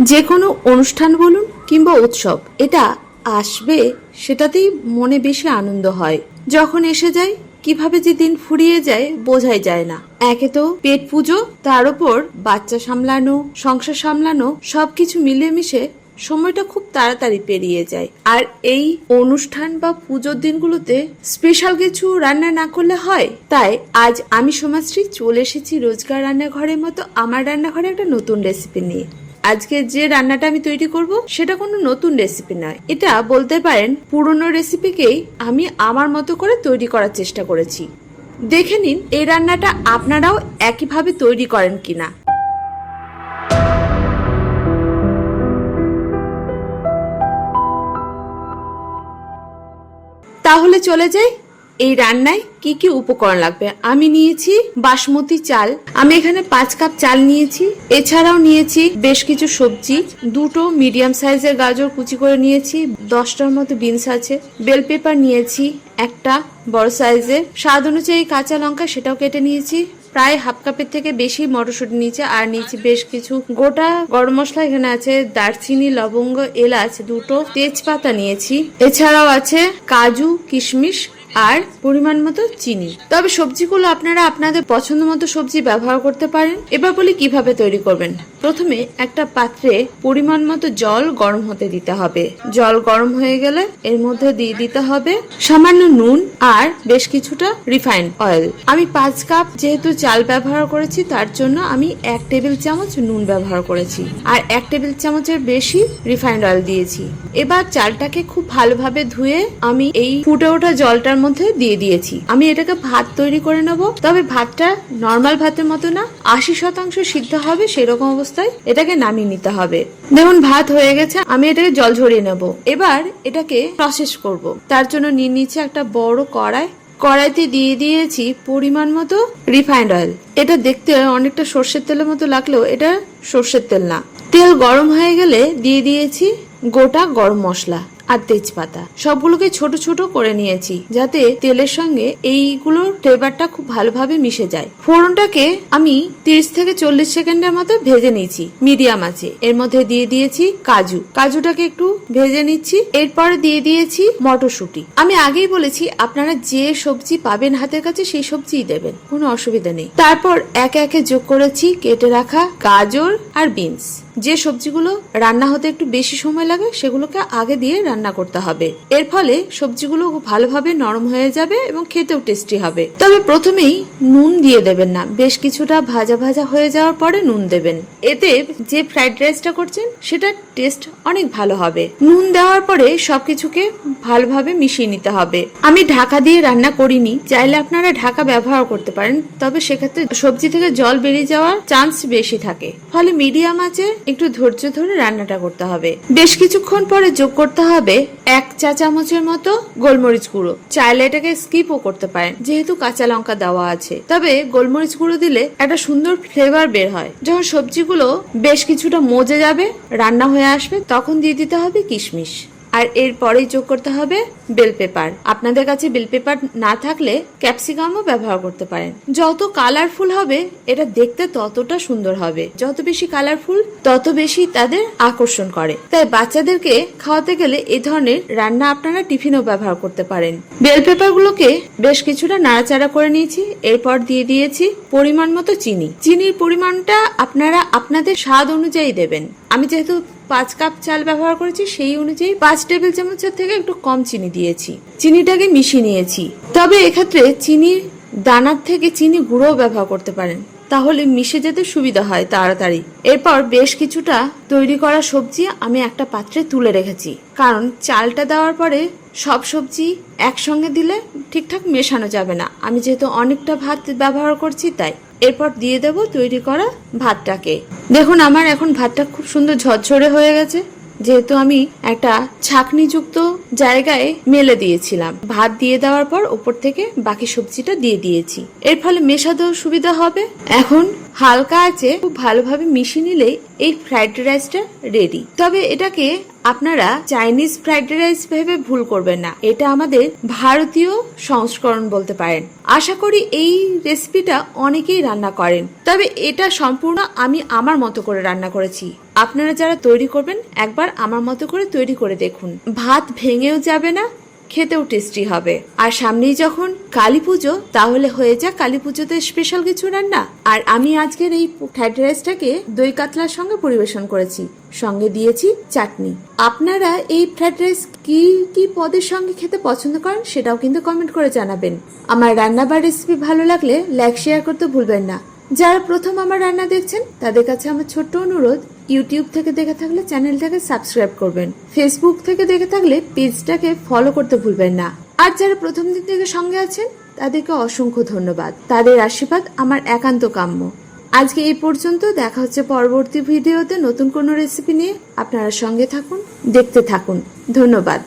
যে কোনো অনুষ্ঠান বলুন কিংবা উৎসব, এটা আসবে সেটাতেই মনে বেশি আনন্দ হয়। যখন এসে যায়, কীভাবে যে দিন ফুরিয়ে যায় বোঝাই যায় না। একে তো পেট পুজো, তার উপর বাচ্চা সামলানো, সংসার সামলানো, সবকিছু মিলেমিশে সময়টা খুব তাড়াতাড়ি পেরিয়ে যায়। আর এই অনুষ্ঠান বা পুজোর দিনগুলোতে স্পেশাল কিছু রান্না না করলে হয়? তাই আজ আমি সমাজশ্রী চলে এসেছি রোজকার রান্নাঘরের মতো আমার রান্নাঘরে একটা নতুন রেসিপি নিয়ে। আজকে যে রান্নাটা আমি তৈরি করব, সেটা কোনো নতুন রেসিপি নয় এটা বলতে পারেন পুরনো রেসিপিকেই আমি আমার মতো করে তৈরি করার চেষ্টা করেছি। দেখে নিন, এই রান্নাটা আপনারাও একইভাবে তৈরি করেন কিনা। তাহলে চলে যাই এই রান্নায় কি কি উপকরণ লাগবে? আমি নিয়েছি বাসমতি চাল। আমি এখানে পাঁচ কাপ চাল নিয়েছি। এছাড়াও নিয়েছি বেশ কিছু সবজি। দুটো মিডিয়াম সাইজের গাজর কুচি করে নিয়েছি। দশটার মতো বিনস আছে। বেল পেপার নিয়েছি একটা বড় সাইজের। স্বাদ অনুযায়ী কাঁচা লঙ্কা সেটাও কেটে নিয়েছি। প্রায় হাফ কাপের থেকে বেশি মটরশুঁটি নিয়েছে। আর নিয়েছি বেশ কিছু গোটা গরম মশলা এখানে আছে। দারচিনি, লবঙ্গ, এলাচ, দুটো তেজপাতা নিয়েছি। এছাড়াও আছে কাজু, কিশমিশ আর পরিমাণ মতো চিনি। তবে সবজিগুলো আপনারা আপনাদের পছন্দ মতো সবজি ব্যবহার করতে পারেন। এবার বলি কীভাবে তৈরি করবেন। প্রথমে একটা পাত্রে পরিমাণ মতো জল গরম হতে দিতে হবে। জল গরম হয়ে গেলে এর মধ্যে দিয়ে দিতে হবে সামান্য নুন আর বেশ কিছুটা রিফাইন্ড অয়েল। আমি পাঁচ কাপ যেহেতু চাল ব্যবহার করেছি, তার জন্য আমি এক টেবিল চামচ নুন ব্যবহার করেছি। আর এক টেবিল চামচের বেশি রিফাইন্ড অয়েল দিয়েছি। এবার চালটাকে খুব ভালোভাবে ধুয়ে আমি এই ফুটে ওঠা জলটার মধ্যে দিয়ে দিয়েছি। আমি এটাকে ভাত তৈরি করে নেব। তবে ভাতটা নর্মাল ভাতের মতো না। আশি শতাংশ সিদ্ধ হবে সেরকম অবস্থায় এটাকে নামিয়ে নিতে হবে। দেখুন, ভাত হয়ে গেছে। আমি এটাকে জল ঝরিয়ে নেব। এবার এটাকে প্রসেস করব। তার জন্য নিয়ে নিচ্ছে একটা বড় কড়াই। কড়াইতে দিয়ে দিয়েছি পরিমাণ মতো রিফাইন্ড অয়েল এটা দেখতে অনেকটা সর্ষের তেলের মতো লাগলেও এটা সর্ষের তেল না। তেল গরম হয়ে গেলে দিয়ে দিয়েছি গোটা গরম মশলা। আর তেজপাতা। সবগুলোকে ছোট ছোট করে নিয়েছি, যাতে তেলের সঙ্গে এইগুলোর ফ্লেভারটা খুব ভালোভাবে মিশে যায়। ফোড়নটাকে আমি তিরিশ থেকে চল্লিশ সেকেন্ডের মতো ভেজে নিয়েছি, মিডিয়াম আছে এর মধ্যে দিয়ে দিয়েছি কাজু। কাজুটাকে একটু ভেজে নিচ্ছি, এরপরে দিয়ে দিয়েছি মটরশুঁটি। আমি আগেই বলেছি, আপনারা যে সবজি পাবেন হাতের কাছে, সেই সবজিই দেবেন, কোনো অসুবিধা নেই। তারপর একে একে যোগ করেছি, কেটে রাখা গাজর আর বিনস। যে সবজিগুলো রান্না হতে একটু বেশি সময় লাগে, সেগুলোকে আগে দিয়ে রান্না করতে হবে। এর ফলে সবজিগুলো ভালোভাবে নরম হয়ে যাবে এবং খেতেও টেস্টি হবে। তবে প্রথমেই নুন দিয়ে দেবেন না। বেশ কিছুটা ভাজা ভাজা হয়ে যাওয়ার পরে নুন দেবেন। এতে যে ফ্রাইড রাইসটা করছেন, সেটা টেস্ট অনেক ভালো হবে। নুন দেওয়ার পরে সবকিছুকে ভালোভাবে মিশিয়ে নিতে হবে। আমি ঢাকা দিয়ে রান্না করিনি। চাইলে আপনারা ঢাকা ব্যবহার করতে পারেন। তবে সেক্ষেত্রে সবজি থেকে জল বেরিয়ে যাওয়ার চান্স বেশি থাকে। ফলে মিডিয়াম আছে একটু ধৈর্য ধরে রান্নাটা করতে হবে। বেশ কিছুক্ষণ পরে যোগ করতে হবে এক চা চামচের মতো গোলমরিচ গুঁড়ো। চাইলে এটাকে স্কিপও করতে পারেন, যেহেতু কাঁচা লঙ্কা দেওয়া আছে। তবে গোলমরিচ গুঁড়ো দিলে একটা সুন্দর ফ্লেভার বের হয়। যখন সবজিগুলো বেশ কিছুটা মজে যাবে, রান্না হয়ে আসবে, তখন দিয়ে দিতে হবে কিশমিশ। আর এরপরেই যোগ করতে হবে বেল পেপার আপনাদের কাছে বেল পেপার না থাকলে ক্যাপসিকামও ব্যবহার করতে পারেন। যত কালারফুল হবে, এটা দেখতে ততটা সুন্দর হবে। যত বেশি কালারফুল তত বেশি তাদের আকর্ষণ করে। তাই বাচ্চাদেরকে খাওয়াতে গেলে এই ধরনের রান্না আপনারা টিফিনও ব্যবহার করতে পারেন। বেল পেপারগুলোকে বেশ কিছুটা নাড়াচাড়া করে নিয়েছি। এরপর দিয়ে দিয়েছি পরিমাণ মতো চিনি। চিনির পরিমাণটা আপনারা আপনাদের স্বাদ অনুযায়ী দেবেন। আমি যেহেতু পাঁচ কাপ চাল ব্যবহার করেছি, সেই অনুযায়ী পাঁচ টেবিল চামচের থেকে একটু কম চিনি দিয়েছি। চিনিটাকে মিশিয়ে নিয়েছি। তবে এক্ষেত্রে চিনির দানার থেকে চিনি গুঁড়োও ব্যবহার করতে পারেন। তাহলে মিশে যেতে সুবিধা হয় তাড়াতাড়ি। এরপর বেশ কিছুটা তৈরি করা সবজি আমি একটা পাত্রে তুলে রেখেছি। কারণ চালটা দেওয়ার পরে সব সবজি একসঙ্গে দিলে ঠিকঠাক মেশানো যাবে না। আমি যেহেতু অনেকটা ভাত ব্যবহার করছি তাই। এরপর দিয়ে দেব তৈরি করা ভাতটাকে। দেখুন, আমার এখন ভাতটা খুব সুন্দর ঝরঝরে হয়ে গেছে। যেহেতু আমি একটা ছাকনিযুক্ত জায়গায় মেলে দিয়েছিলাম। ভাত দিয়ে দেওয়ার পর ওপর থেকে বাকি সবজিটা দিয়ে দিয়েছি। এর ফলে মেশাতেও সুবিধা হবে। এখন হালকা আছে, খুব ভালোভাবে মিশিয়ে নিলেই এই ফ্রাইড রাইসটা রেডি তবে এটাকে আপনারা চাইনিজ ফ্রাইড রাইস ভেবে ভুল করবেন না। এটা আমাদের ভারতীয় সংস্করণ বলতে পারেন। আশা করি এই রেসিপিটা অনেকেই রান্না করেন। তবে এটা সম্পূর্ণ আমি আমার মতো করে রান্না করেছি। আপনারা যারা তৈরি করবেন, একবার আমার মতো করে তৈরি করে দেখুন। ভাত ভেঙেও যাবে না খেতেও টেস্টি হবে। আর সামনেই যখন কালী পুজো, তাহলে হয়ে যাক কালী পুজোতে স্পেশাল কিছু রান্না। আর আমি আজকের এই ফ্রাইড রাইসটাকে দই কাতলার সঙ্গে পরিবেশন করেছি। সঙ্গে দিয়েছি চাটনি। আপনারা এই ফ্রাইড রাইস কি কি পদের সঙ্গে খেতে পছন্দ করেন, সেটাও কিন্তু কমেন্ট করে জানাবেন। আমার রান্না বা রেসিপি ভালো লাগলে লাইক শেয়ার করতে ভুলবেন না। যারা প্রথম আমার রান্না দেখছেন, তাদের কাছে আমার ছোট্ট অনুরোধ ইউটিউব থেকে দেখে থাকলে চ্যানেলটাকে সাবস্ক্রাইব করবেন। ফেসবুক থেকে দেখে থাকলে পেজটাকে ফলো করতে ভুলবেন না। আর যারা প্রথম দিন থেকে সঙ্গে আছেন, তাদেরকে অসংখ্য ধন্যবাদ। তাদের আশীর্বাদ আমার একান্ত কাম্য। আজকে এই পর্যন্ত দেখা হচ্ছে পরবর্তী ভিডিওতে নতুন কোনো রেসিপি নিয়ে। আপনারা সঙ্গে থাকুন, দেখতে থাকুন। ধন্যবাদ।